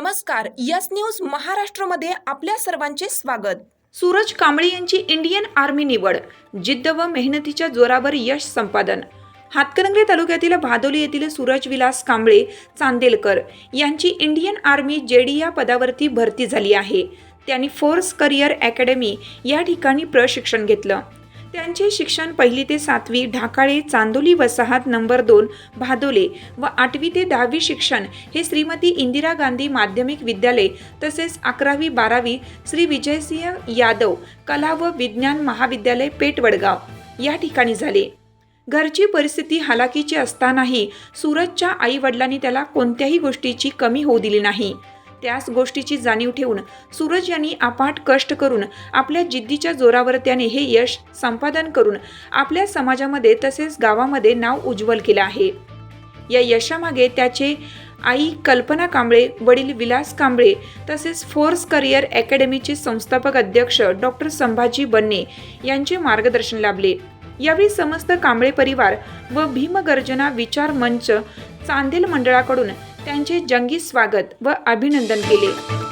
नमस्कार yes news महाराष्ट्रमध्ये आपल्या सर्वांचे स्वागत. सूरज कांबळे यांची इंडियन आर्मी निवड जिद्द व मेहनतीच्या जोरावर यश संपादन. हातकणंगले तालुक्यातील भादोली येथील सूरज विलास कांबळे चांदेलकर यांची इंडियन आर्मी जेडी या पदावरती भरती झाली आहे. त्यांनी फोर्स करिअर अकॅडमी या ठिकाणी प्रशिक्षण घेतलं. त्यांचे शिक्षण पहिली ते सातवी ढाकाळे चांदोली वसाहत नंबर दोन भादोले व आठवी ते दहावी शिक्षण हे श्रीमती इंदिरा गांधी माध्यमिक विद्यालय तसेच अकरावी बारावी श्री विजयसिंह यादव कला व विज्ञान महाविद्यालय पेटवडगाव या ठिकाणी झाले. घरची परिस्थिती हालाकीची असतानाही सूरजच्या आई वडिलांनी त्याला कोणत्याही गोष्टीची कमी होऊ दिली नाही. त्याच गोष्टीची जाणीव ठेवून सूरज यांनी अपाट कष्ट करून आपल्या जिद्दीच्या जोरावर त्याने हे यश संपादन करून आपल्या समाजामध्ये तसेच गावामध्ये नाव उज्ज्वल केलं आहे. या यशामागे त्याचे आई कल्पना कांबळे वडील विलास कांबळे तसेच फोर्स करिअर अकॅडमीचे संस्थापक अध्यक्ष डॉक्टर संभाजी बन्ने यांचे मार्गदर्शन लाभले. यावेळी समस्त कांबळे परिवार व भीमगर्जना विचार मंच चांदेल मंडळाकडून त्यांचे जंगी स्वागत व अभिनंदन केले.